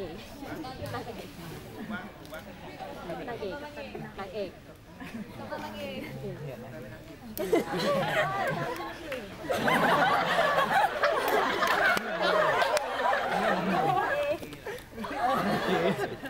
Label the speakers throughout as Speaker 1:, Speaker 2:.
Speaker 1: เอก
Speaker 2: นา
Speaker 1: งเอกนางเอก
Speaker 3: นา
Speaker 2: งเอกนางเอ
Speaker 1: กเ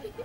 Speaker 1: 아이고